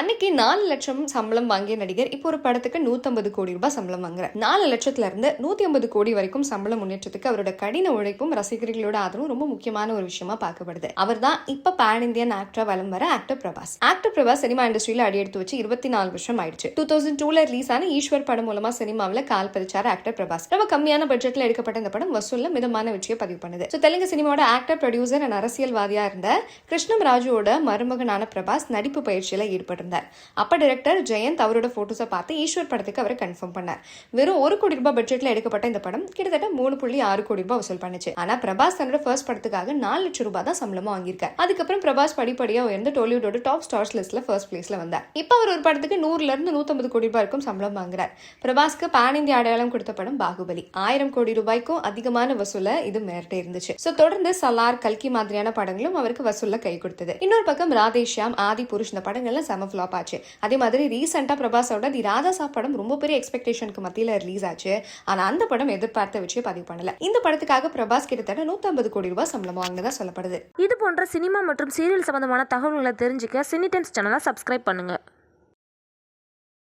அன்னைக்கு நாலு லட்சம் சம்பளம் வாங்கிய நடிகர் இப்போ ஒரு படத்துக்கு 150 கோடி ரூபாய் சம்பளம் வாங்குறார். நாலு லட்சத்துல இருந்து நூத்தி ஐம்பது கோடி வரைக்கும் சம்பள முன்னேற்றத்துக்கு அவரோட கடின உழைப்பும் ரசிகர்களோட ஆதரவும் ரொம்ப முக்கியமான ஒரு விஷயமா பார்க்கப்படுது. அவர் தான் இப்ப பேன் இந்தியன் ஆக்டரா வலம் வர actor Prabhas. Actor Prabhas cinema இண்டஸ்ட்ரியில அடியெடுத்து வச்சு இருபத்தி நாலு வருஷம் ஆயிடுச்சு. டூ தௌசண்ட் டூல ரிலீஸ் ஆன ஈஸ்வர் படம் மூலமா சினிமாவில் கால் பதிச்சார் ஆக்டர் பிரபாஸ். ரொம்ப கம்மியான பட்ஜெட்ல எடுக்கப்பட்ட இந்த படம் வசூல்ல மிதமான வெற்றியை பதிவு பண்ணுது. ஸோ தெலுங்கு சினிமாவோட ஆக்டர் ப்ரொடியூசர் அண்ட் அரசியல்வாதியா இருந்த கிருஷ்ணம் ராஜுவோட மருமகனான பிரபாஸ் நடிப்பு பயிற்சியில ஈடுபட்டிருந்தார். அப்ப டைரக்டர் ஜெயந்த் அவரோட போட்டோஸை பார்த்து ஈஸ்வர் படத்துக்கு அவரை கன்ஃபார்ம் பண்ணார். வெறும் ஒரு கோடி ரூபாய் பட்ஜெட்ல எடுக்கப்பட்ட இந்த படம் கிட்டத்தட்ட மூணு புள்ளி ஆறு கோடி ரூபாய் வசூல் பண்ணுச்சு. ஆனா பிரபாஸ் தன்னோட ஃபர்ஸ்ட் படத்துக்காக நாலு லட்சம் ரூபாய் தான் சம்பளமா வாங்கியிருக்காரு. அதுக்கப்புறம் பிரபாஸ் படிப்படியா உயர்ந்து டோலிவுட்டோட டாப் ஸ்டார்ஸ் லிஸ்ட்ல ஃபர்ஸ்ட் பிளேஸ்ல வந்தார். இப்போ அவர் ஒரு படத்துக்கு நூறுல இருந்து நூத்தம்பது கோடி ரூபாய் சம்பளம் வாங்குறார். பிரபாஸ்க்கு பேன் இந்தியா அடையாளம் கொடுத்த படம் பாகுபலி. ஆயிரம் கோடி ரூபாய்க்கும் அதிகமான வசூல இது மிரட்டே இருந்துச்சு. சோ தொடர்ந்து சலார் கல்கி மாதிரியான படங்களும் அவருக்கு வசூலில் கை கொடுத்தது. இன்னொரு பக்கம் ராதேஷ்யாம் ஆதி புருஷ் இந்த படங்கள்லாம் செம ஃப்ளாப் ஆச்சு அதே மாதிரி ரீசெண்டாக பிரபாஸோட தி ராதா சாப் படம் ரொம்ப பெரிய எக்ஸ்பெக்டேஷனுக்கு மத்தியில் ரிலீஸ் ஆச்சு. ஆனால் அந்த படம் எதிர்பார்த்த வச்சு பதிவு பண்ணல. இந்த படத்துக்காக பிரபாஸ் கிட்டத்தட்ட 150 கோடி ரூபாய் சம்பளம் வாங்கினதா சொல்லப்படுது. இது போன்ற சினிமா மற்றும் சீரியல் சம்பந்தமான தகவல்களை தெரிஞ்சுக்க சினி டைம்ஸ் சேனலை சப்ஸ்கிரைப் பண்ணுங்கள்